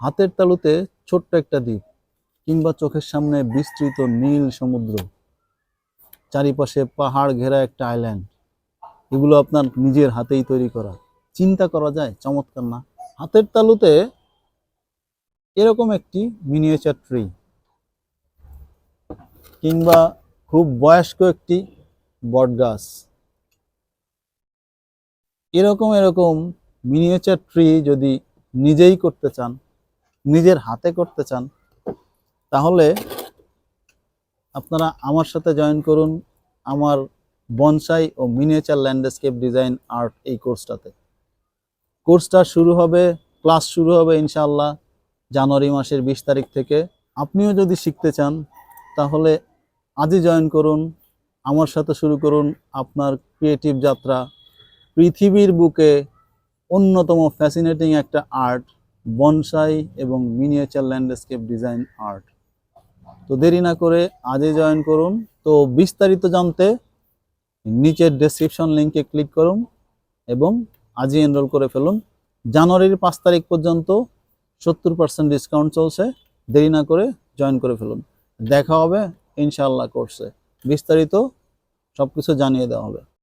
হাতের তালুতে ছোট্ট একটা দ্বীপ কিংবা চোখের সামনে বিস্তৃত নীল সমুদ্র, চারিপাশে পাহাড় ঘেরা একটা আইল্যান্ড এগুলো আপনার নিজের হাতেই তৈরি করা। চিন্তা করা যায়, চমৎকার না? হাতের তালুতে এরকম একটি মিনিয়েচার ট্রি কিংবা খুব বয়স্ক একটি বটগাছ। এরকম এরকম মিনিয়েচার ট্রি যদি নিজেই করতে চান নিজের হাতে করতে চান, তাহলে আপনারা আমার সাথে জয়েন করুন আমার বনসাই ও মিনিয়েচার ল্যান্ডস্কেপ ডিজাইন আর্ট এই কোর্সটাতে। কোর্সটা শুরু হবে, ক্লাস শুরু হবে ইনশাআল্লাহ জানুয়ারি মাসের বিশ তারিখ থেকে। আপনিও যদি শিখতে চান, তাহলে আজই জয়েন করুন, আমার সাথে শুরু করুন আপনার ক্রিয়েটিভ যাত্রা। পৃথিবীর বুকে অন্যতম ফ্যাসিনেটিং একটা আর্ট বনসাই এবং মিনিয়েচার ল্যান্ডস্কেপ ডিজাইন আর্ট তো দেরি না করে আজই জয়েন করুন। তো বিস্তারিত জানতে নিচের ডেসক্রিপশন লিংকে ক্লিক করুন এবং আজই এনরোল করে ফেলুন। জানুয়ারির পাঁচ তারিখ পর্যন্ত সত্তর পার্সেন্ট ডিসকাউন্ট চলছে। দেরি না করে জয়েন করে ফেলুন। দেখা হবে ইনশাআল্লাহ কোর্সে বিস্তারিত সব কিছু জানিয়ে দেওয়া হবে।